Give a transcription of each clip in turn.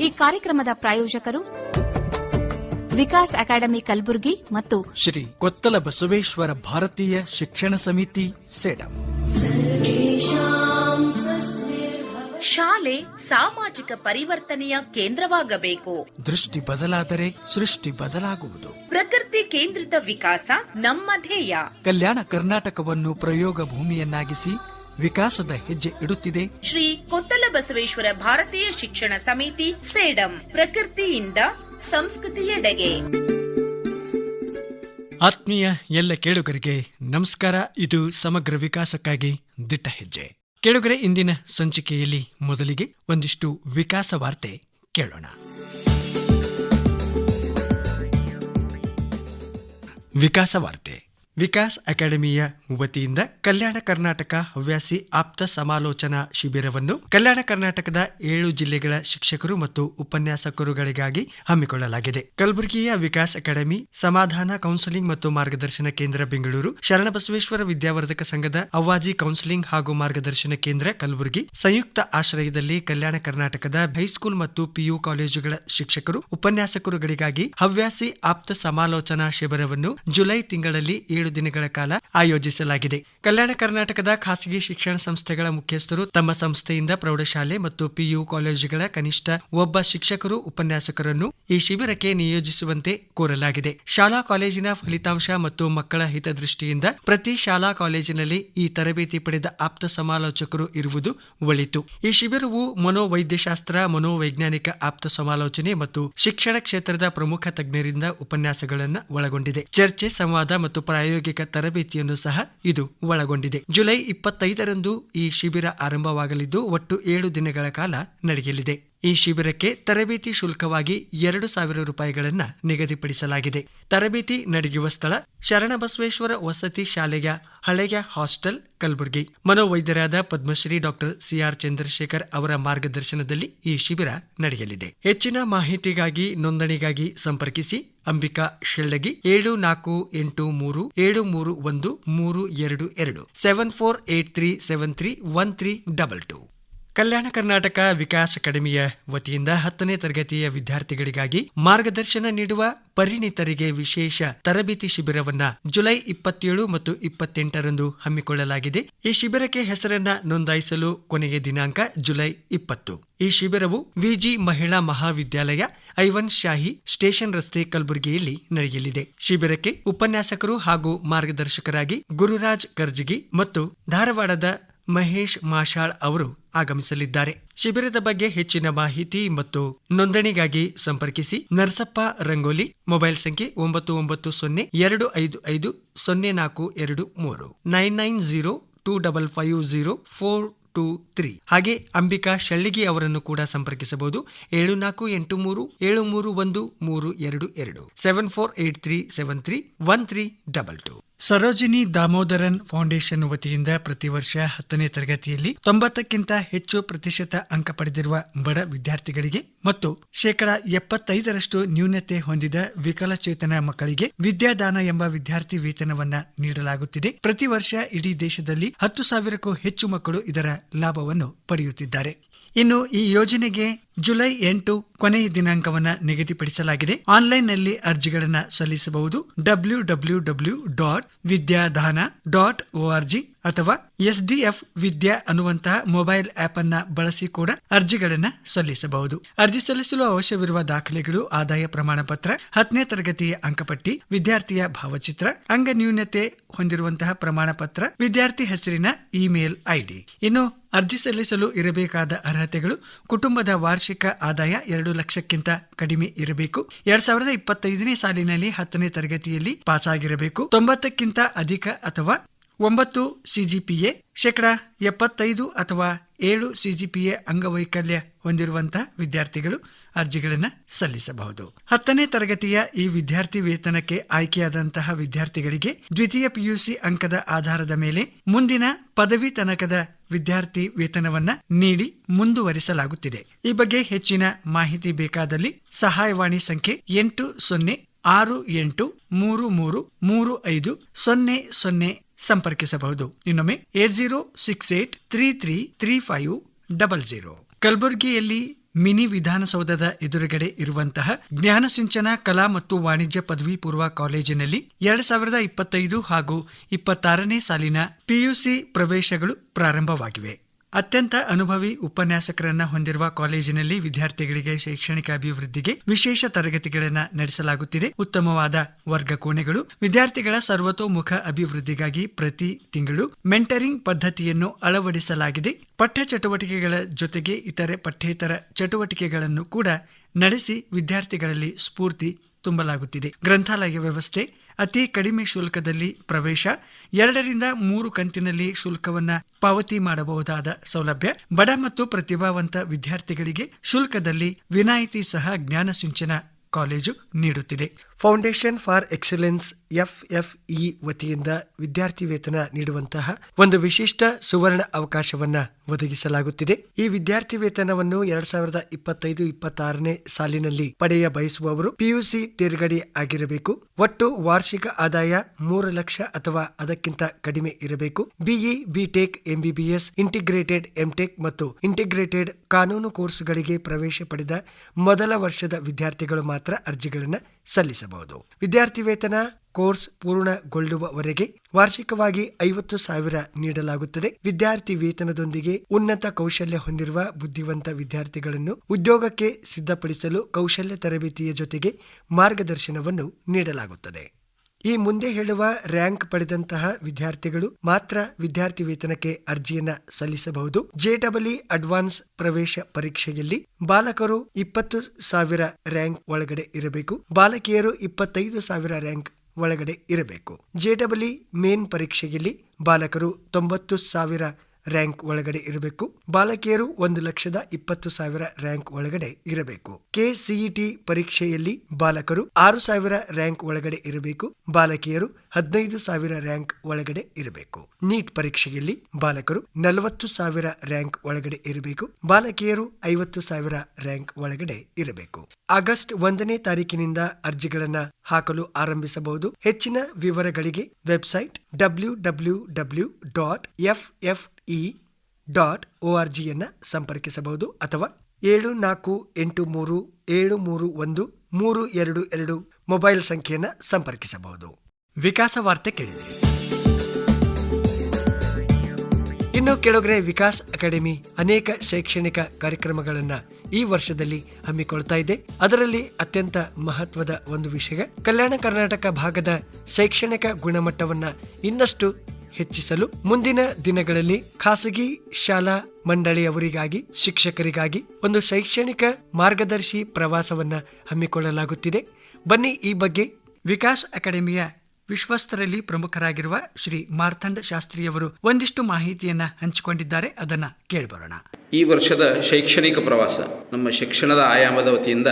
ಈ ಕಾರ್ಯಕ್ರಮದ ಪ್ರಾಯೋಜಕರು ವಿಕಾಸ್ ಅಕಾಡೆಮಿ ಕಲಬುರಗಿ ಮತ್ತು ಶ್ರೀ ಕೊತ್ತಲ ಬಸವೇಶ್ವರ ಭಾರತೀಯ ಶಿಕ್ಷಣ ಸಮಿತಿ ಸೇಡಂ. ಶಾಲೆ ಸಾಮಾಜಿಕ ಪರಿವರ್ತನೆಯ ಕೇಂದ್ರವಾಗಬೇಕು. ದೃಷ್ಟಿ ಬದಲಾದರೆ ಸೃಷ್ಟಿ ಬದಲಾಗುವುದು. ಪ್ರಕೃತಿ ಕೇಂದ್ರಿತ ವಿಕಾಸ ನಮ್ಮ ಧ್ಯೇಯ. ಕಲ್ಯಾಣ ಕರ್ನಾಟಕವನ್ನು ಪ್ರಯೋಗ ಭೂಮಿಯನ್ನಾಗಿಸಿ ವಿಕಾಸದ ಹೆಜ್ಜೆ ಇಡುತ್ತಿದೆ. ಶ್ರೀ ಕೊತ್ತಲ ಬಸವೇಶ್ವರ ಭಾರತೀಯ ಶಿಕ್ಷಣ ಸಮಿತಿ ಸೇಡಂ ಪ್ರಕೃತಿಯಿಂದ ಸಂಸ್ಕೃತಿಯೆಡೆಗೆ ಆತ್ಮೀಯ ಎಲ್ಲ ಕೇಳುಗರಿಗೆ ನಮಸ್ಕಾರ. ಇದು ಸಮಗ್ರ ವಿಕಾಸಕ್ಕಾಗಿ ದಿಟ್ಟ ಹೆಜ್ಜೆ. ಕೇಳುಗರೆ ಇಂದಿನ ಸಂಚಿಕೆಯಲ್ಲಿ ಮೊದಲಿಗೆ ಒಂದಿಷ್ಟು ವಿಕಾಸ ವಾರ್ತೆ ಕೇಳೋಣ. ವಿಕಾಸ ವಾರ್ತೆ. ವಿಕಾಸ್ ಅಕಾಡೆಮಿಯ ವತಿಯಿಂದ ಕಲ್ಯಾಣ ಕರ್ನಾಟಕ ಹವ್ಯಾಸಿ ಆಪ್ತ ಸಮಾಲೋಚನಾ ಶಿಬಿರವನ್ನು ಕಲ್ಯಾಣ ಕರ್ನಾಟಕದ ಏಳು ಜಿಲ್ಲೆಗಳ ಶಿಕ್ಷಕರು ಮತ್ತು ಉಪನ್ಯಾಸಕರುಗಳಿಗಾಗಿ ಹಮ್ಮಿಕೊಳ್ಳಲಾಗಿದೆ. ಕಲಬುರಗಿಯ ವಿಕಾಸ್ ಅಕಾಡೆಮಿ, ಸಮಾಧಾನ ಕೌನ್ಸಿಲಿಂಗ್ ಮತ್ತು ಮಾರ್ಗದರ್ಶನ ಕೇಂದ್ರ ಬೆಂಗಳೂರು, ಶರಣಬಸವೇಶ್ವರ ವಿದ್ಯಾವರ್ಧಕ ಸಂಘದ ಅವ್ವಾಜಿ ಕೌನ್ಸಿಲಿಂಗ್ ಹಾಗೂ ಮಾರ್ಗದರ್ಶನ ಕೇಂದ್ರ ಕಲಬುರಗಿ, ಸಂಯುಕ್ತ ಆಶ್ರಯದಲ್ಲಿ ಕಲ್ಯಾಣ ಕರ್ನಾಟಕದ ಹೈಸ್ಕೂಲ್ ಮತ್ತು ಪಿಯು ಕಾಲೇಜುಗಳ ಶಿಕ್ಷಕರು, ಉಪನ್ಯಾಸಕರುಗಳಿಗಾಗಿ ಹವ್ಯಾಸಿ ಆಪ್ತ ಸಮಾಲೋಚನಾ ಶಿಬಿರವನ್ನು ಜುಲೈ ತಿಂಗಳಲ್ಲಿ ದಿನಗಳ ಕಾಲ ಆಯೋಜಿಸಲಾಗಿದೆ. ಕಲ್ಯಾಣ ಕರ್ನಾಟಕದ ಖಾಸಗಿ ಶಿಕ್ಷಣ ಸಂಸ್ಥೆಗಳ ಮುಖ್ಯಸ್ಥರು ತಮ್ಮ ಸಂಸ್ಥೆಯಿಂದ ಪ್ರೌಢಶಾಲೆ ಮತ್ತು ಪಿಯು ಕಾಲೇಜುಗಳ ಕನಿಷ್ಠ ಒಬ್ಬ ಶಿಕ್ಷಕರು, ಉಪನ್ಯಾಸಕರನ್ನು ಈ ಶಿಬಿರಕ್ಕೆ ನಿಯೋಜಿಸುವಂತೆ ಕೋರಲಾಗಿದೆ. ಶಾಲಾ ಕಾಲೇಜಿನ ಫಲಿತಾಂಶ ಮತ್ತು ಮಕ್ಕಳ ಹಿತದೃಷ್ಟಿಯಿಂದ ಪ್ರತಿ ಶಾಲಾ ಕಾಲೇಜಿನಲ್ಲಿ ಈ ತರಬೇತಿ ಪಡೆದ ಆಪ್ತ ಸಮಾಲೋಚಕರು ಇರುವುದು ಒಳಿತು. ಈ ಶಿಬಿರವು ಮನೋವೈದ್ಯಶಾಸ್ತ್ರ, ಮನೋವೈಜ್ಞಾನಿಕ ಆಪ್ತ ಸಮಾಲೋಚನೆ ಮತ್ತು ಶಿಕ್ಷಣ ಕ್ಷೇತ್ರದ ಪ್ರಮುಖ ತಜ್ಞರಿಂದ ಉಪನ್ಯಾಸಗಳನ್ನು ಒಳಗೊಂಡಿದೆ. ಚರ್ಚೆ, ಸಂವಾದ ಮತ್ತು ಪ್ರಾಯೋಗಿಕ ತರಬೇತಿಯನ್ನು ಸಹ ಇದು ಒಳಗೊಂಡಿದೆ. ಜುಲೈ ಇಪ್ಪತ್ತೈದರಂದು ಈ ಶಿಬಿರ ಆರಂಭವಾಗಲಿದ್ದು ಒಟ್ಟು ಏಳು ದಿನಗಳ ಕಾಲ ನಡೆಯಲಿದೆ. ಈ ಶಿಬಿರಕ್ಕೆ ತರಬೇತಿ ಶುಲ್ಕವಾಗಿ ಎರಡು ಸಾವಿರ ರೂಪಾಯಿಗಳನ್ನು ನಿಗದಿಪಡಿಸಲಾಗಿದೆ. ತರಬೇತಿ ನಡೆಯುವ ಸ್ಥಳ ಶರಣಬಸವೇಶ್ವರ ವಸತಿ ಶಾಲೆಯ ಹಳೆಯ hostel, Kalaburagi. ಮನೋವೈದ್ಯರಾದ Padmashri doctor C R Chandrashekar ಅವರ ಮಾರ್ಗದರ್ಶನದಲ್ಲಿ ಈ ಶಿಬಿರ ನಡೆಯಲಿದೆ. ಹೆಚ್ಚಿನ ಮಾಹಿತಿಗಾಗಿ, ನೋಂದಣಿಗಾಗಿ ಸಂಪರ್ಕಿಸಿ, ಅಂಬಿಕಾ ಶಿಳ್ಳಗಿ ಏಳು ನಾಲ್ಕು ಎಂಟು ಮೂರು ಏಳು ಮೂರು ಒಂದು ಮೂರು ಎರಡು ಎರಡು seven four eight three seven three one three double two Kalyana Karnataka Vikas ಅಕಾಡೆಮಿಯ ವತಿಯಿಂದ ಹತ್ತನೇ ತರಗತಿಯ ವಿದ್ಯಾರ್ಥಿಗಳಿಗಾಗಿ ಮಾರ್ಗದರ್ಶನ ನೀಡುವ ಪರಿಣಿತರಿಗೆ ವಿಶೇಷ ತರಬೇತಿ ಶಿಬಿರವನ್ನ ಜುಲೈ ಇಪ್ಪತ್ತೇಳು ಮತ್ತು ಇಪ್ಪತ್ತೆಂಟರಂದು ಹಮ್ಮಿಕೊಳ್ಳಲಾಗಿದೆ. ಈ ಶಿಬಿರಕ್ಕೆ ಹೆಸರನ್ನ ನೋಂದಾಯಿಸಲು ಕೊನೆಯ ದಿನಾಂಕ ಜುಲೈ ಇಪ್ಪತ್ತು. ಈ ಶಿಬಿರವು ವಿಜಿ ಮಹಿಳಾ ಮಹಾವಿದ್ಯಾಲಯ, ಐವನ್ ಶಾಹಿ ಸ್ಟೇಷನ್ ರಸ್ತೆ ಕಲಬುರಗಿಯಲ್ಲಿ ನಡೆಯಲಿದೆ. ಶಿಬಿರಕ್ಕೆ ಉಪನ್ಯಾಸಕರು ಹಾಗೂ ಮಾರ್ಗದರ್ಶಕರಾಗಿ ಗುರುರಾಜ್ ಕರ್ಜಗಿ ಮತ್ತು ಧಾರವಾಡದ ಮಹೇಶ್ ಮಾಷಾಳ್ ಅವರು ಆಗಮಿಸಲಿದ್ದಾರೆ. ಶಿಬಿರದ ಬಗ್ಗೆ ಹೆಚ್ಚಿನ ಮಾಹಿತಿ ಮತ್ತು ನೋಂದಣಿಗಾಗಿ ಸಂಪರ್ಕಿಸಿ ನರಸಪ್ಪ ರಂಗೋಲಿ, ಮೊಬೈಲ್ ಸಂಖ್ಯೆ ಒಂಬತ್ತು ಒಂಬತ್ತು ಸೊನ್ನೆ ಎರಡು ಐದು ಐದು ಸೊನ್ನೆ ನಾಲ್ಕು ಎರಡು ಮೂರು. Nine nine zero two double five zero four two three. ಹಾಗೆ ಅಂಬಿಕಾ ಶಳ್ಳಿಗಿ ಅವರನ್ನು ಕೂಡ ಸಂಪರ್ಕಿಸಬಹುದು. ಏಳು ನಾಲ್ಕು ಎಂಟು ಮೂರು ಏಳು ಮೂರು ಒಂದು ಮೂರು ಎರಡು ಎರಡು. Seven four eight three seven three one three double two. Sarojini Damodaran foundation ವತಿಯಿಂದ ಪ್ರತಿ ವರ್ಷ ಹತ್ತನೇ ತರಗತಿಯಲ್ಲಿ ತೊಂಬತ್ತಕ್ಕಿಂತ ಹೆಚ್ಚು ಪ್ರತಿಶತ ಅಂಕ ಪಡೆದಿರುವ ಬಡ ವಿದ್ಯಾರ್ಥಿಗಳಿಗೆ ಮತ್ತು ಶೇಕಡ ಎಪ್ಪತ್ತೈದರಷ್ಟು ನ್ಯೂನತೆ ಹೊಂದಿದ ವಿಕಲಚೇತನ ಮಕ್ಕಳಿಗೆ ವಿದ್ಯಾದಾನ ಎಂಬ ವಿದ್ಯಾರ್ಥಿ ವೇತನವನ್ನ ನೀಡಲಾಗುತ್ತಿದೆ. ಪ್ರತಿ ವರ್ಷ ಇಡೀ ದೇಶದಲ್ಲಿ ಹತ್ತು ಸಾವಿರಕ್ಕೂ ಹೆಚ್ಚು ಮಕ್ಕಳು ಇದರ ಲಾಭವನ್ನು ಪಡೆಯುತ್ತಿದ್ದಾರೆ. ಇನ್ನು ಈ ಯೋಜನೆಗೆ ಜುಲೈ ಎಂಟು ಕೊನೆಯ ದಿನಾಂಕವನ್ನ ನಿಗದಿಪಡಿಸಲಾಗಿದೆ. ಆನ್ಲೈನ್ನಲ್ಲಿ ಅರ್ಜಿಗಳನ್ನು ಸಲ್ಲಿಸಬಹುದು. W W W dot Vidyadana dot G ಅಥವಾ ಎಸ್ಡಿಎಫ್ ವಿದ್ಯಾ ಅನ್ನುವಂತಹ ಮೊಬೈಲ್ ಆಪ್ ಅನ್ನ ಬಳಸಿ ಕೂಡ ಅರ್ಜಿಗಳನ್ನು ಸಲ್ಲಿಸಬಹುದು. ಅರ್ಜಿ ಸಲ್ಲಿಸಲು ಅವಶ್ಯವಿರುವ ದಾಖಲೆಗಳು, ಆದಾಯ ಪ್ರಮಾಣ ಪತ್ರ ಹತ್ತನೇ ತರಗತಿಯ ಅಂಕಪಟ್ಟಿ, ವಿದ್ಯಾರ್ಥಿಯ ಭಾವಚಿತ್ರ ಅಂಗ ನ್ಯೂನತೆ ಹೊಂದಿರುವಂತಹ ಪ್ರಮಾಣ ಪತ್ರ ವಿದ್ಯಾರ್ಥಿ ಹೆಸರಿನ ಇಮೇಲ್ ಐಡಿ. ಇನ್ನು ಅರ್ಜಿ ಸಲ್ಲಿಸಲು ಇರಬೇಕಾದ ಅರ್ಹತೆಗಳು, ಕುಟುಂಬದ ವಾರ್ಷಿಕ ಆದಾಯ ಎರಡು ಲಕ್ಷಕ್ಕಿಂತ ಕಡಿಮೆ ಇರಬೇಕು. ಎರಡ್ ಸಾವಿರದ ಇಪ್ಪತ್ತೈದನೇ ಸಾಲಿನಲ್ಲಿ ಹತ್ತನೇ ತರಗತಿಯಲ್ಲಿ ಪಾಸ್ ಆಗಿರಬೇಕು ತೊಂಬತ್ತಕ್ಕಿಂತ ಅಧಿಕ ಅಥವಾ ಒಂಬತ್ತು ಸಿಜಿಪಿಎ, ಶೇಕಡ ಎಪ್ಪತ್ತೈದು ಅಥವಾ ಏಳು ಸಿಜಿಪಿಎ ಅಂಗವೈಕಲ್ಯ ಹೊಂದಿರುವಂತಹ ವಿದ್ಯಾರ್ಥಿಗಳು ಅರ್ಜಿಗಳನ್ನು ಸಲ್ಲಿಸಬಹುದು. ಹತ್ತನೇ ತರಗತಿಯ ಈ ವಿದ್ಯಾರ್ಥಿ ವೇತನಕ್ಕೆ ಆಯ್ಕೆಯಾದಂತಹ ವಿದ್ಯಾರ್ಥಿಗಳಿಗೆ ದ್ವಿತೀಯ ಪಿಯುಸಿ ಅಂಕದ ಆಧಾರದ ಮೇಲೆ ಮುಂದಿನ ಪದವಿ ತನಕದ ವಿದ್ಯಾರ್ಥಿ ವೇತನವನ್ನ ನೀಡಿ ಮುಂದುವರಿಸಲಾಗುತ್ತಿದೆ. ಈ ಬಗ್ಗೆ ಹೆಚ್ಚಿನ ಮಾಹಿತಿ ಬೇಕಾದಲ್ಲಿ ಸಹಾಯವಾಣಿ ಸಂಖ್ಯೆ ಎಂಟು ಸೊನ್ನೆ ಆರು ಎಂಟು ಮೂರು ಮೂರು ಮೂರು ಐದು ಸೊನ್ನೆ ಸೊನ್ನೆ ಸಂಪರ್ಕಿಸಬಹುದು. ಇನ್ನೊಮ್ಮೆ eight zero six eight three three three five double zero. ಕಲಬುರಗಿಯಲ್ಲಿ ಮಿನಿ ವಿಧಾನಸೌಧದ ಎದುರುಗಡೆ ಇರುವಂತಹ ಜ್ಞಾನಸಿಂಚನ ಕಲಾ ಮತ್ತು ವಾಣಿಜ್ಯ ಪದವಿ ಪೂರ್ವ ಕಾಲೇಜಿನಲ್ಲಿ ಎರಡ್ ಸಾವಿರದ ಇಪ್ಪತ್ತೈದು ಹಾಗೂ ಇಪ್ಪತ್ತಾರನೇ ಸಾಲಿನ ಪಿಯುಸಿ ಪ್ರವೇಶಗಳು ಪ್ರಾರಂಭವಾಗಿವೆ. ಅತ್ಯಂತ ಅನುಭವಿ ಉಪನ್ಯಾಸಕರನ್ನ ಹೊಂದಿರುವ ಕಾಲೇಜಿನಲ್ಲಿ ವಿದ್ಯಾರ್ಥಿಗಳಿಗೆ ಶೈಕ್ಷಣಿಕ ಅಭಿವೃದ್ಧಿಗೆ ವಿಶೇಷ ತರಗತಿಗಳನ್ನು ನಡೆಸಲಾಗುತ್ತಿದೆ. ಉತ್ತಮವಾದ ವರ್ಗ ಕೋಣೆಗಳು, ವಿದ್ಯಾರ್ಥಿಗಳ ಸರ್ವತೋಮುಖ ಅಭಿವೃದ್ಧಿಗಾಗಿ ಪ್ರತಿ ತಿಂಗಳು ಮೆಂಟರಿಂಗ್ ಪದ್ಧತಿಯನ್ನು ಅಳವಡಿಸಲಾಗಿದೆ. ಪಠ್ಯ ಚಟುವಟಿಕೆಗಳ ಜೊತೆಗೆ ಇತರೆ ಪಠ್ಯೇತರ ಚಟುವಟಿಕೆಗಳನ್ನು ಕೂಡ ನಡೆಸಿ ವಿದ್ಯಾರ್ಥಿಗಳಲ್ಲಿ ಸ್ಫೂರ್ತಿ ತುಂಬಲಾಗುತ್ತಿದೆ. ಗ್ರಂಥಾಲಯ ವ್ಯವಸ್ಥೆ ಅತಿ ಕಡಿಮೆ ಶುಲ್ಕದಲ್ಲಿ ಪ್ರವೇಶ, ಎರಡರಿಂದ ಮೂರು ಕಂತಿನಲ್ಲಿ ಶುಲ್ಕವನ್ನ ಪಾವತಿ ಮಾಡಬಹುದಾದ ಸೌಲಭ್ಯ, ಬಡ ಮತ್ತು ಪ್ರತಿಭಾವಂತ ವಿದ್ಯಾರ್ಥಿಗಳಿಗೆ ಶುಲ್ಕದಲ್ಲಿ ವಿನಾಯಿತಿ ಸಹ ಜ್ಞಾನ ಸಿಂಚನ ಕಾಲೇಜು ನೀಡುತ್ತಿದೆ. ಫೌಂಡೇಶನ್ ಫಾರ್ ಎಕ್ಸಲೆನ್ಸ್ ಎಫ್ಎಫ್ಇ ವತಿಯಿಂದ ವಿದ್ಯಾರ್ಥಿ ವೇತನ ನೀಡುವಂತಹ ಒಂದು ವಿಶಿಷ್ಟ ಸುವರ್ಣ ಅವಕಾಶವನ್ನ ಒದಗಿಸಲಾಗುತ್ತಿದೆ. ಈ ವಿದ್ಯಾರ್ಥಿ ವೇತನವನ್ನು ಎರಡ್ ಸಾವಿರದ ಇಪ್ಪತ್ತೈದು ಇಪ್ಪತ್ತಾರನೇ ಸಾಲಿನಲ್ಲಿ ಪಡೆಯ ಬಯಸುವವರು ಪಿಯುಸಿ ತೇರ್ಗಡೆ ಆಗಿರಬೇಕು. ಒಟ್ಟು ವಾರ್ಷಿಕ ಆದಾಯ ಮೂರು ಲಕ್ಷ ಅಥವಾ ಅದಕ್ಕಿಂತ ಕಡಿಮೆ ಇರಬೇಕು. BE, BTech, MBBS, integrated MTech ಮತ್ತು ಇಂಟಿಗ್ರೇಟೆಡ್ ಕಾನೂನು ಕೋರ್ಸ್ಗಳಿಗೆ ಪ್ರವೇಶ ಪಡೆದ ಮೊದಲ ವರ್ಷದ ವಿದ್ಯಾರ್ಥಿಗಳು ಮಾತ್ರ ಅರ್ಜಿಗಳನ್ನು ಸಲ್ಲಿಸಬಹುದು. ವಿದ್ಯಾರ್ಥಿ ವೇತನ ಕೋರ್ಸ್ ಪೂರ್ಣಗೊಳ್ಳುವವರೆಗೆ ವಾರ್ಷಿಕವಾಗಿ ಐವತ್ತು ಸಾವಿರ ನೀಡಲಾಗುತ್ತದೆ. ವಿದ್ಯಾರ್ಥಿ ವೇತನದೊಂದಿಗೆ ಉನ್ನತ ಕೌಶಲ್ಯ ಹೊಂದಿರುವ ಬುದ್ಧಿವಂತ ವಿದ್ಯಾರ್ಥಿಗಳನ್ನು ಉದ್ಯೋಗಕ್ಕೆ ಸಿದ್ಧಪಡಿಸಲು ಕೌಶಲ್ಯ ತರಬೇತಿಯ ಜೊತೆಗೆ ಮಾರ್ಗದರ್ಶನವನ್ನು ನೀಡಲಾಗುತ್ತದೆ. ಈ ಮುಂದೆ ಹೇಳುವ ರ್ಯಾಂಕ್ ಪಡೆದಂತಹ ವಿದ್ಯಾರ್ಥಿಗಳು ಮಾತ್ರ ವಿದ್ಯಾರ್ಥಿ ವೇತನಕ್ಕೆ ಅರ್ಜಿಯನ್ನ ಸಲ್ಲಿಸಬಹುದು. ಜೆಡಬ್ಲ್ಇ ಅಡ್ವಾನ್ಸ್ ಪ್ರವೇಶ ಪರೀಕ್ಷೆಯಲ್ಲಿ ಬಾಲಕರು ಇಪ್ಪತ್ತು ಸಾವಿರ ರ್ಯಾಂಕ್ ಒಳಗಡೆ ಇರಬೇಕು. ಬಾಲಕಿಯರು ಇಪ್ಪತ್ತೈದು ಸಾವಿರ ರ್ಯಾಂಕ್ ಒಳಗಡೆ ಇರಬೇಕು. ಜೆಡಬ್ಲ್ಇ ಮೇನ್ ಪರೀಕ್ಷೆಯಲ್ಲಿ ಬಾಲಕರು ತೊಂಬತ್ತು ಸಾವಿರ ರ್ಯಾಂಕ್ ಒಳಗಡೆ ಇರಬೇಕು. ಬಾಲಕಿಯರು ಒಂದು ಲಕ್ಷದ ಇಪ್ಪತ್ತು ಸಾವಿರ ರ್ಯಾಂಕ್ ಒಳಗಡೆ ಇರಬೇಕು. ಕೆಸಿಇಟಿ ಪರೀಕ್ಷೆಯಲ್ಲಿ ಬಾಲಕರು ಆರು ಸಾವಿರ ರ್ಯಾಂಕ್ ಒಳಗಡೆ ಇರಬೇಕು. ಬಾಲಕಿಯರು ಹದಿನೈದು ಸಾವಿರ ರ್ಯಾಂಕ್ ಒಳಗಡೆ ಇರಬೇಕು. ನೀಟ್ ಪರೀಕ್ಷೆಯಲ್ಲಿ ಬಾಲಕರು ನಲವತ್ತು ಸಾವಿರ ರ್ಯಾಂಕ್ ಒಳಗಡೆ ಇರಬೇಕು. ಬಾಲಕಿಯರು ಐವತ್ತು ಸಾವಿರ ರ್ಯಾಂಕ್ ಒಳಗಡೆ ಇರಬೇಕು. ಆಗಸ್ಟ್ ಒಂದನೇ ತಾರೀಕಿನಿಂದ ಅರ್ಜಿಗಳನ್ನು ಹಾಕಲು ಆರಂಭಿಸಬಹುದು. ಹೆಚ್ಚಿನ ವಿವರಗಳಿಗೆ website W W W dot F F E dot ಸಂಪರ್ಕಿಸಬಹುದು ಅಥವಾ ಏಳು ನಾಲ್ಕು ಎಂಟು ಮೂರು ಏಳು ಮೂರು ಒಂದು ಮೂರು ಎರಡು ಎರಡು ಮೊಬೈಲ್ ಸಂಖ್ಯೆಯನ್ನು ಸಂಪರ್ಕಿಸಬಹುದು. ವಿಕಾಸ ವಾರ್ತೆ ಕೇಳಿದೆ. ಇನ್ನು ಕೆಳಗ್ರೆ ವಿಕಾಸ್ ಅಕಾಡೆಮಿ ಅನೇಕ ಶೈಕ್ಷಣಿಕ ಕಾರ್ಯಕ್ರಮಗಳನ್ನ ಈ ವರ್ಷದಲ್ಲಿ ಹಮ್ಮಿಕೊಳ್ತಾ ಇದೆ. ಅದರಲ್ಲಿ ಅತ್ಯಂತ ಮಹತ್ವದ ಒಂದು ವಿಷಯ, ಕಲ್ಯಾಣ ಕರ್ನಾಟಕ ಭಾಗದ ಶೈಕ್ಷಣಿಕ ಗುಣಮಟ್ಟವನ್ನ ಇನ್ನಷ್ಟು ಹೆಚ್ಚಿಸಲು ಮುಂದಿನ ದಿನಗಳಲ್ಲಿ ಖಾಸಗಿ ಶಾಲಾ ಮಂಡಳಿಯವರಿಗಾಗಿ, ಶಿಕ್ಷಕರಿಗಾಗಿ ಒಂದು ಶೈಕ್ಷಣಿಕ ಮಾರ್ಗದರ್ಶಿ ಪ್ರವಾಸವನ್ನ ಹಮ್ಮಿಕೊಳ್ಳಲಾಗುತ್ತಿದೆ. ಬನ್ನಿ ಈ ಬಗ್ಗೆ ವಿಕಾಸ್ ಅಕಾಡೆಮಿಯ ವಿಶ್ವಸ್ತರಲ್ಲಿ ಪ್ರಮುಖರಾಗಿರುವ ಶ್ರೀ ಮಾರ್ಥಂಡ ಶಾಸ್ತ್ರಿಯವರು ಒಂದಿಷ್ಟು ಮಾಹಿತಿಯನ್ನ ಹಂಚಿಕೊಂಡಿದ್ದಾರೆ. ಅದನ್ನ ಕೇಳಿಬರೋಣ. ಈ ವರ್ಷದ ಶೈಕ್ಷಣಿಕ ಪ್ರವಾಸ, ನಮ್ಮ ಶಿಕ್ಷಣದ ಆಯಾಮದ ವತಿಯಿಂದ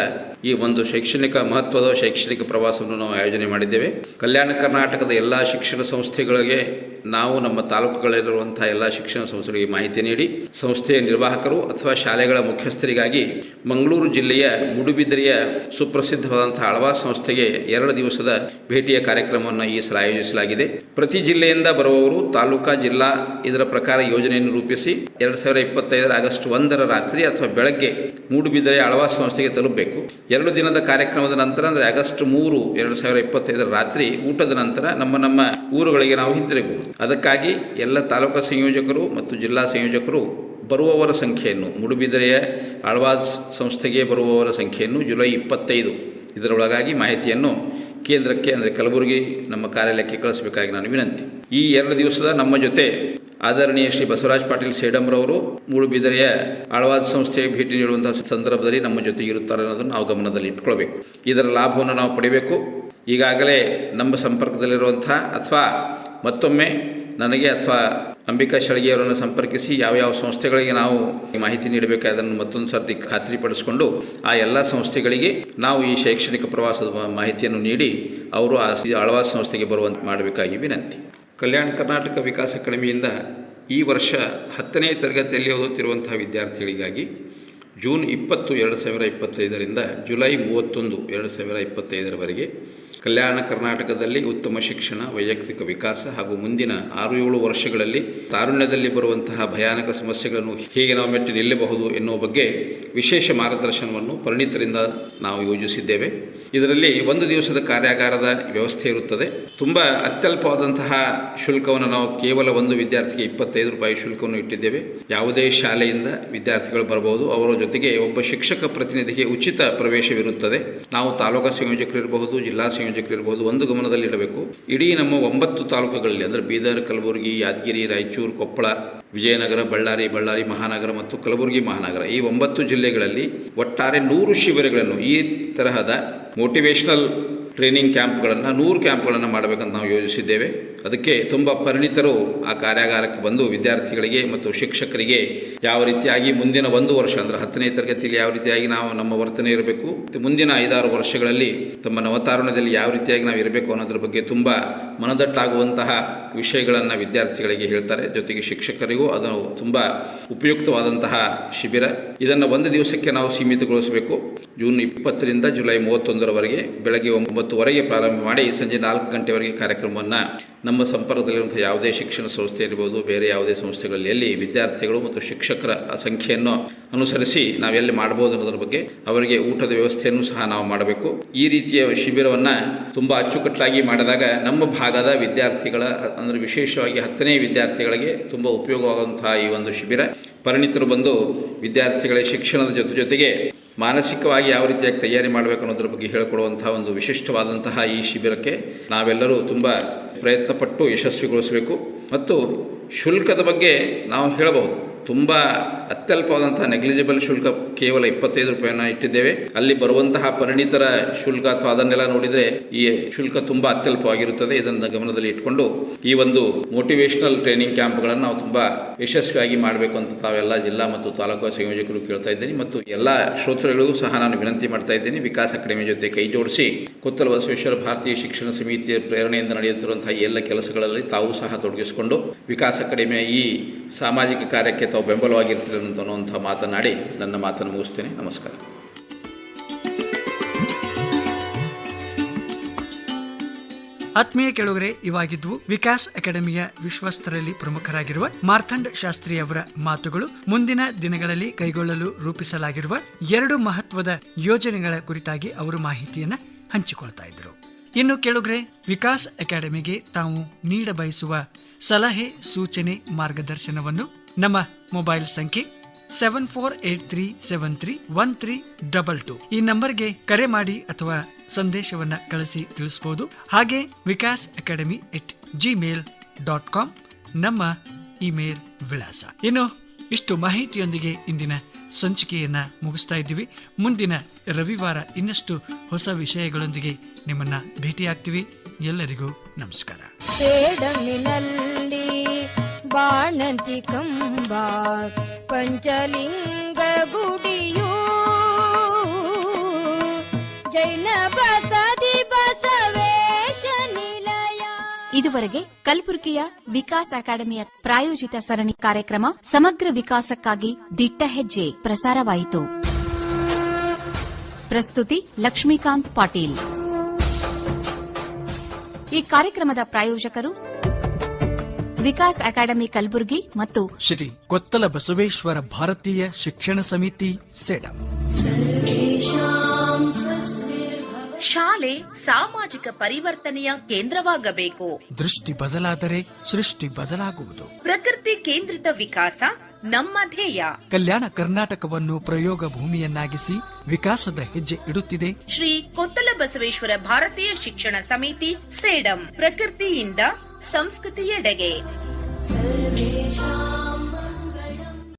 ಈ ಒಂದು ಶೈಕ್ಷಣಿಕ ಮಹತ್ವದ ಶೈಕ್ಷಣಿಕ ಪ್ರವಾಸವನ್ನು ನಾವು ಆಯೋಜನೆ ಮಾಡಿದ್ದೇವೆ. ಕಲ್ಯಾಣ ಕರ್ನಾಟಕದ ಎಲ್ಲ ಶಿಕ್ಷಣ ಸಂಸ್ಥೆಗಳಿಗೆ ನಾವು ನಮ್ಮ ತಾಲೂಕುಗಳಲ್ಲಿರುವಂಥ ಎಲ್ಲ ಶಿಕ್ಷಣ ಸಂಸ್ಥೆಗಳಿಗೆ ಮಾಹಿತಿ ನೀಡಿ ಸಂಸ್ಥೆಯ ನಿರ್ವಾಹಕರು ಅಥವಾ ಶಾಲೆಗಳ ಮುಖ್ಯಸ್ಥರಿಗಾಗಿ ಮಂಗಳೂರು ಜಿಲ್ಲೆಯ ಮುಡುಬಿದಿರೆಯ ಸುಪ್ರಸಿದ್ಧವಾದಂಥ ಆಳ್ವಾ ಸಂಸ್ಥೆಗೆ ಎರಡು ದಿವಸದ ಭೇಟಿಯ ಕಾರ್ಯಕ್ರಮವನ್ನು ಈ ಸಲ ಆಯೋಜಿಸಲಾಗಿದೆ. ಪ್ರತಿ ಜಿಲ್ಲೆಯಿಂದ ಬರುವವರು ತಾಲೂಕಾ, ಜಿಲ್ಲಾ ಇದರ ಪ್ರಕಾರ ಯೋಜನೆಯನ್ನು ರೂಪಿಸಿ ಎರಡು ಸಾವಿರದ ಇಪ್ಪತ್ತೈದರ ಆಗಸ್ಟ್ ಒಂದರ ರಾತ್ರಿ ಅಥವಾ ಬೆಳಗ್ಗೆ ಮೂಡುಬಿದಿರೆ ಆಳ್ವಾ ಸಂಸ್ಥೆಗೆ ತಲುಪಬೇಕು. ಎರಡು ದಿನದ ಕಾರ್ಯಕ್ರಮದ ನಂತರ ಅಂದರೆ ಆಗಸ್ಟ್ ಮೂರು ಎರಡು ಸಾವಿರದ ಇಪ್ಪತ್ತೈದರ ರಾತ್ರಿ ಊಟದ ನಂತರ ನಮ್ಮ ನಮ್ಮ ಊರುಗಳಿಗೆ ನಾವು ಹಿಂತಿರುಗಬಹುದು. ಅದಕ್ಕಾಗಿ ಎಲ್ಲ ತಾಲೂಕು ಸಂಯೋಜಕರು ಮತ್ತು ಜಿಲ್ಲಾ ಸಂಯೋಜಕರು ಬರುವವರ ಸಂಖ್ಯೆಯನ್ನು, ಮುಡುಬಿದಿರೆಯ ಆಳ್ವಾಸ್ ಸಂಸ್ಥೆಗೆ ಬರುವವರ ಸಂಖ್ಯೆಯನ್ನು ಜುಲೈ ಇಪ್ಪತ್ತೈದು ಇದರೊಳಗಾಗಿ ಮಾಹಿತಿಯನ್ನು ಕೇಂದ್ರಕ್ಕೆ, ಅಂದರೆ ಕಲಬುರಗಿ ನಮ್ಮ ಕಾರ್ಯಾಲಯಕ್ಕೆ ಕಳಿಸಬೇಕಾಗಿ ನಾನು ವಿನಂತಿ. ಈ ಎರಡು ದಿವಸದ ನಮ್ಮ ಜೊತೆ ಆದರಣೀಯ ಶ್ರೀ ಬಸವರಾಜ್ ಪಾಟೀಲ್ ಸೇಡಂರವರು ಮೂಡುಬಿದಿರೆಯ ಆಳ್ವಾದ ಸಂಸ್ಥೆಗೆ ಭೇಟಿ ನೀಡುವಂತಹ ಸಂದರ್ಭದಲ್ಲಿ ನಮ್ಮ ಜೊತೆ ಇರುತ್ತಾರೆ ಅನ್ನೋದನ್ನು ನಾವು ಗಮನದಲ್ಲಿ ಇಟ್ಕೊಳ್ಬೇಕು ಇದರ ಲಾಭವನ್ನು ನಾವು ಪಡಿಬೇಕು. ಈಗಾಗಲೇ ನಮ್ಮ ಸಂಪರ್ಕದಲ್ಲಿರುವಂಥ ಅಥವಾ ಮತ್ತೊಮ್ಮೆ ನನಗೆ ಅಥವಾ ಅಂಬಿಕಾ ಶಳಗಿಯವರನ್ನು ಸಂಪರ್ಕಿಸಿ ಯಾವ ಯಾವ ಸಂಸ್ಥೆಗಳಿಗೆ ನಾವು ಮಾಹಿತಿ ನೀಡಬೇಕಾದನ್ನು ಮತ್ತೊಂದು ಸರ್ತಿ ಖಾತ್ರಿಪಡಿಸಿಕೊಂಡು ಆ ಎಲ್ಲ ಸಂಸ್ಥೆಗಳಿಗೆ ನಾವು ಈ ಶೈಕ್ಷಣಿಕ ಪ್ರವಾಸದ ಮಾಹಿತಿಯನ್ನು ನೀಡಿ ಅವರು ಆ ಆಳ್ವಾಸ್ ಸಂಸ್ಥೆಗೆ ಬರುವಂತೆ ಮಾಡಬೇಕಾಗಿ ವಿನಂತಿ. ಕಲ್ಯಾಣ ಕರ್ನಾಟಕ ವಿಕಾಸ ಅಕಾಡೆಮಿಯಿಂದ ಈ ವರ್ಷ ಹತ್ತನೇ ತರಗತಿಯಲ್ಲಿ ಓದುತ್ತಿರುವಂತಹ ವಿದ್ಯಾರ್ಥಿಗಳಿಗಾಗಿ ಜೂನ್ ಇಪ್ಪತ್ತು, ಎರಡು ಸಾವಿರ ಇಪ್ಪತ್ತೈದರಿಂದ ಜುಲೈ ಮೂವತ್ತೊಂದು, ಎರಡು ಸಾವಿರ ಇಪ್ಪತ್ತೈದರವರೆಗೆ ಕಲ್ಯಾಣ ಕರ್ನಾಟಕದಲ್ಲಿ ಉತ್ತಮ ಶಿಕ್ಷಣ, ವೈಯಕ್ತಿಕ ವಿಕಾಸ ಹಾಗೂ ಮುಂದಿನ ಆರು ಏಳು ವರ್ಷಗಳಲ್ಲಿ ತಾರುಣ್ಯದಲ್ಲಿ ಬರುವಂತಹ ಭಯಾನಕ ಸಮಸ್ಯೆಗಳನ್ನು ಹೇಗೆ ನಾವು ಮೆಟ್ಟಿ ನಿಲ್ಲಬಹುದು ಎನ್ನುವ ಬಗ್ಗೆ ವಿಶೇಷ ಮಾರ್ಗದರ್ಶನವನ್ನು ಪರಿಣಿತರಿಂದ ನಾವು ಯೋಜಿಸಿದ್ದೇವೆ. ಇದರಲ್ಲಿ ಒಂದು ದಿವಸದ ಕಾರ್ಯಾಗಾರದ ವ್ಯವಸ್ಥೆ ಇರುತ್ತದೆ. ತುಂಬ ಅತ್ಯಲ್ಪವಾದಂತಹ ಶುಲ್ಕವನ್ನು ನಾವು ಕೇವಲ ಒಂದು ವಿದ್ಯಾರ್ಥಿಗೆ ಇಪ್ಪತ್ತೈದು ರೂಪಾಯಿ ಶುಲ್ಕವನ್ನು ಇಟ್ಟಿದ್ದೇವೆ. ಯಾವುದೇ ಶಾಲೆಯಿಂದ ವಿದ್ಯಾರ್ಥಿಗಳು ಬರಬಹುದು ಅವರ ಜೊತೆಗೆ ಒಬ್ಬ ಶಿಕ್ಷಕ ಪ್ರತಿನಿಧಿಗೆ ಉಚಿತ ಪ್ರವೇಶವಿರುತ್ತದೆ. ನಾವು ತಾಲೂಕಾ ಸಂಯೋಜಕರಿರಬಹುದು, ಜಿಲ್ಲಾ ಸಂಯೋಜಕರಿರಬಹುದು ಒಂದು ಗಮನದಲ್ಲಿಡಬೇಕು ಇಡೀ ನಮ್ಮ ಒಂಬತ್ತು ತಾಲೂಕುಗಳಲ್ಲಿ ಅಂದರೆ ಬೀದರ್, ಕಲಬುರಗಿ, ಯಾದಗಿರಿ, ರಾಯಚೂರು, ಕೊಪ್ಪಳ, ವಿಜಯನಗರ, ಬಳ್ಳಾರಿ ಬಳ್ಳಾರಿ, ಮಹಾನಗರ ಮತ್ತು ಕಲಬುರಗಿ, ಮಹಾನಗರ ಈ ಒಂಬತ್ತು ಜಿಲ್ಲೆಗಳಲ್ಲಿ ಒಟ್ಟಾರೆ ನೂರು ಶಿಬಿರಗಳನ್ನು ಈ ತರಹದ ಮೋಟಿವೇಶನಲ್ ಟ್ರೈನಿಂಗ್ ಕ್ಯಾಂಪ್ಗಳನ್ನು, ನೂರು ಕ್ಯಾಂಪ್ಗಳನ್ನು ಮಾಡಬೇಕಂತ ನಾವು ಯೋಜಿಸಿದ್ದೇವೆ. ಅದಕ್ಕೆ ತುಂಬ ಪರಿಣಿತರು ಆ ಕಾರ್ಯಾಗಾರಕ್ಕೆ ಬಂದು ವಿದ್ಯಾರ್ಥಿಗಳಿಗೆ ಮತ್ತು ಶಿಕ್ಷಕರಿಗೆ ಯಾವ ರೀತಿಯಾಗಿ ಮುಂದಿನ ಒಂದು ವರ್ಷ ಅಂದರೆ ಹತ್ತನೇ ತರಗತಿಯಲ್ಲಿ ಯಾವ ರೀತಿಯಾಗಿ ನಾವು ನಮ್ಮ ವರ್ತನೆ ಇರಬೇಕು ಮುಂದಿನ ಐದಾರು ವರ್ಷಗಳಲ್ಲಿ ತಮ್ಮ ನವತಾರಣದಲ್ಲಿ ಯಾವ ರೀತಿಯಾಗಿ ನಾವು ಇರಬೇಕು ಅನ್ನೋದ್ರ ಬಗ್ಗೆ ತುಂಬ ಮನದಟ್ಟಾಗುವಂತಹ ವಿಷಯಗಳನ್ನು ವಿದ್ಯಾರ್ಥಿಗಳಿಗೆ ಹೇಳ್ತಾರೆ. ಜೊತೆಗೆ ಶಿಕ್ಷಕರಿಗೂ ಅದು ತುಂಬ ಉಪಯುಕ್ತವಾದಂತಹ ಶಿಬಿರ. ಇದನ್ನು ಒಂದು ದಿವಸಕ್ಕೆ ನಾವು ಸೀಮಿತಗೊಳಿಸಬೇಕು. ಜೂನ್ ಇಪ್ಪತ್ತರಿಂದ ಜುಲೈ ಮೂವತ್ತೊಂದರವರೆಗೆ ಬೆಳಗ್ಗೆ ಒಂಬತ್ತುವರೆಗೆ ಪ್ರಾರಂಭ ಮಾಡಿ ಸಂಜೆ ನಾಲ್ಕು ಗಂಟೆವರೆಗೆ ಕಾರ್ಯಕ್ರಮವನ್ನು ನಮ್ಮ ಸಂಪರ್ಕದಲ್ಲಿರುವಂಥ ಯಾವುದೇ ಶಿಕ್ಷಣ ಸಂಸ್ಥೆ ಇರ್ಬೋದು, ಬೇರೆ ಯಾವುದೇ ಸಂಸ್ಥೆಗಳಲ್ಲಿ ವಿದ್ಯಾರ್ಥಿಗಳು ಮತ್ತು ಶಿಕ್ಷಕರ ಸಂಖ್ಯೆಯನ್ನು ಅನುಸರಿಸಿ ನಾವೆಲ್ಲಿ ಮಾಡ್ಬೋದು ಅನ್ನೋದ್ರ ಬಗ್ಗೆ ಅವರಿಗೆ ಊಟದ ವ್ಯವಸ್ಥೆಯನ್ನು ಸಹ ನಾವು ಮಾಡಬೇಕು. ಈ ರೀತಿಯ ಶಿಬಿರವನ್ನು ತುಂಬ ಅಚ್ಚುಕಟ್ಟಾಗಿ ಮಾಡಿದಾಗ ನಮ್ಮ ಭಾಗದ ವಿದ್ಯಾರ್ಥಿಗಳ, ಅಂದರೆ ವಿಶೇಷವಾಗಿ ಹತ್ತನೇ ವಿದ್ಯಾರ್ಥಿಗಳಿಗೆ ತುಂಬ ಉಪಯೋಗವಾಗುವಂತಹ ಈ ಒಂದು ಶಿಬಿರ. ಪರಿಣಿತರು ಬಂದು ವಿದ್ಯಾರ್ಥಿಗಳ ಶಿಕ್ಷಣದ ಜೊತೆ ಜೊತೆಗೆ ಮಾನಸಿಕವಾಗಿ ಯಾವ ರೀತಿಯಾಗಿ ತಯಾರಿ ಮಾಡಬೇಕು ಅನ್ನೋದ್ರ ಬಗ್ಗೆ ಹೇಳಿಕೊಡುವಂತಹ ಒಂದು ವಿಶಿಷ್ಟವಾದಂತಹ ಈ ಶಿಬಿರಕ್ಕೆ ನಾವೆಲ್ಲರೂ ತುಂಬ ಪ್ರಯತ್ನಪಟ್ಟು ಯಶಸ್ವಿಗೊಳಿಸಬೇಕು. ಮತ್ತು ಶುಲ್ಕದ ಬಗ್ಗೆ ನಾವು ಹೇಳಬಹುದು. ತುಂಬ ಅತ್ಯಲ್ಪವಾದಂಥ ನೆಗ್ಲಿಜಿಬಲ್ ಶುಲ್ಕ ಕೇವಲ ಇಪ್ಪತ್ತೈದು ರೂಪಾಯಿಯನ್ನು ಇಟ್ಟಿದ್ದೇವೆ. ಅಲ್ಲಿ ಬರುವಂತಹ ಪರಿಣಿತರ ಶುಲ್ಕ ಅಥವಾ ಅದನ್ನೆಲ್ಲ ನೋಡಿದರೆ ಈ ಶುಲ್ಕ ತುಂಬ ಅತ್ಯಲ್ಪವಾಗಿರುತ್ತದೆ. ಇದನ್ನು ಗಮನದಲ್ಲಿ ಇಟ್ಕೊಂಡು ಈ ಒಂದು ಮೋಟಿವೇಶನಲ್ ಟ್ರೈನಿಂಗ್ ಕ್ಯಾಂಪ್ಗಳನ್ನು ನಾವು ತುಂಬ ಯಶಸ್ವಿಯಾಗಿ ಮಾಡಬೇಕು ಅಂತ ತಾವೆಲ್ಲ ಜಿಲ್ಲಾ ಮತ್ತು ತಾಲೂಕು ಸಂಯೋಜಕರು ಕೇಳ್ತಾ ಇದ್ದೀನಿ. ಮತ್ತು ಎಲ್ಲ ಶ್ರೋತೃಗಳಿಗೂ ಸಹ ನಾನು ವಿನಂತಿ ಮಾಡ್ತಾ ಇದ್ದೀನಿ. ವಿಕಾಸ ಅಕಾಡೆಮಿ ಜೊತೆ ಕೈ ಜೋಡಿಸಿ ಕೊತ್ತಲ ಬಸವೇಶ್ವರ ಭಾರತೀಯ ಶಿಕ್ಷಣ ಸಮಿತಿಯ ಪ್ರೇರಣೆಯಿಂದ ನಡೆಯುತ್ತಿರುವಂತಹ ಎಲ್ಲ ಕೆಲಸಗಳಲ್ಲಿ ತಾವು ಸಹ ತೊಡಗಿಸಿಕೊಂಡು ವಿಕಾಸ ಅಕಾಡೆಮಿಯ ಈ ಸಾಮಾಜಿಕ ಕಾರ್ಯಕ್ಕೆ ತಾವು ಅಂತ ಅನ್ನುವಂಥ ಮಾತನಾಡಿ ನನ್ನ ಮಾತನ್ನು ಮುಗಿಸ್ತೇನೆ. ನಮಸ್ಕಾರ. ಆತ್ಮೀಯ ಕೆಳಗರೆ ಇವಾಗಿದ್ವು ವಿಕಾಸ್ ಅಕಾಡೆಮಿಯ ವಿಶ್ವಸ್ತರಲ್ಲಿ ಪ್ರಮುಖರಾಗಿರುವ ಮಾರ್ಥಂಡ್ ಶಾಸ್ತ್ರಿ ಅವರ ಮಾತುಗಳು ಮುಂದಿನ ದಿನಗಳಲ್ಲಿ ಕೈಗೊಳ್ಳಲು ರೂಪಿಸಲಾಗಿರುವ ಎರಡು ಮಹತ್ವದ ಯೋಜನೆಗಳ ಕುರಿತಾಗಿ ಅವರು ಮಾಹಿತಿಯನ್ನು ಹಂಚಿಕೊಳ್ತಾ ಇದ್ರು ಇನ್ನು ಕೆಳಗರೆ, ವಿಕಾಸ್ ಅಕಾಡೆಮಿಗೆ ತಾವು ನೀಡ ಬಯಸುವ ಸಲಹೆ, ಸೂಚನೆ, ಮಾರ್ಗದರ್ಶನವನ್ನು ನಮ್ಮ ಮೊಬೈಲ್ ಸಂಖ್ಯೆ seven four eight three seven three one three double two. ಈ ನಂಬರ್ಗೆ ಕರೆ ಮಾಡಿ ಅಥವಾ ಸಂದೇಶವನ್ನ ಕಳಿಸಿ ತಿಳಿಸಬಹುದು ಹಾಗೆ Vikas academy at Gmail dot com ನಮ್ಮ ಇಮೇಲ್ ವಿಳಾಸ. ಇನ್ನು ಇಷ್ಟು ಮಾಹಿತಿಯೊಂದಿಗೆ ಇಂದಿನ ಸಂಚಿಕೆಯನ್ನ ಮುಗಿಸ್ತಾ ಇದ್ದೀವಿ. ಮುಂದಿನ ರವಿವಾರ ಇನ್ನಷ್ಟು ಹೊಸ ವಿಷಯಗಳೊಂದಿಗೆ ನಿಮ್ಮನ್ನ ಭೇಟಿಯಾಗ್ತೀವಿ. ಎಲ್ಲರಿಗೂ ನಮಸ್ಕಾರ. ಬಾಣಂತಿ ಕಂಬ ಪಂಚಲಿಂಗ ಗುಡಿಯು. ಜೈನ ಬಸದಿ ಬಸವೇಶ ನಿಲಯ. ಇದುವರೆಗೆ ಕಲಬುರಗಿಯ ವಿಕಾಸ್ ಅಕಾಡೆಮಿಯ ಪ್ರಾಯೋಜಿತ ಸರಣಿ ಕಾರ್ಯಕ್ರಮ ಸಮಗ್ರ ವಿಕಾಸಕ್ಕಾಗಿ ದಿಟ್ಟ ಹೆಜ್ಜೆ ಪ್ರಸಾರವಾಯಿತು. ಪ್ರಸ್ತುತಿ ಲಕ್ಷ್ಮೀಕಾಂತ್ ಪಾಟೀಲ್. ಈ ಕಾರ್ಯಕ್ರಮದ ಪ್ರಾಯೋಜಕರು ವಿಕಾಸ್ ಅಕಾಡೆಮಿ ಕಲಬುರಗಿ ಮತ್ತು ಶ್ರೀ ಕೊತ್ತಲ ಬಸವೇಶ್ವರ ಭಾರತೀಯ ಶಿಕ್ಷಣ ಸಮಿತಿ ಸೇಡಂ. ಶಾಲೆ ಸಾಮಾಜಿಕ ಪರಿವರ್ತನೆಯ ಕೇಂದ್ರವಾಗಬೇಕು. ದೃಷ್ಟಿ ಬದಲಾದರೆ ಸೃಷ್ಟಿ ಬದಲಾಗುವುದು. ಪ್ರಕೃತಿ ಕೇಂದ್ರಿತ ವಿಕಾಸ ನಮ್ಮ ಧ್ಯೇಯ. ಕಲ್ಯಾಣ ಕರ್ನಾಟಕವನ್ನು ಪ್ರಯೋಗ ಭೂಮಿಯನ್ನಾಗಿಸಿ ವಿಕಾಸದ ಹೆಜ್ಜೆ ಇಡುತ್ತಿದೆ. ಶ್ರೀ ಕೊತ್ತಲ ಬಸವೇಶ್ವರ ಭಾರತೀಯ ಶಿಕ್ಷಣ ಸಮಿತಿ ಸೇಡಂ ಪ್ರಕೃತಿಯಿಂದ ಸಂಸ್ಕೃತಿಯೆಡೆಗೆ. ಸರ್ವೇಷಾಂ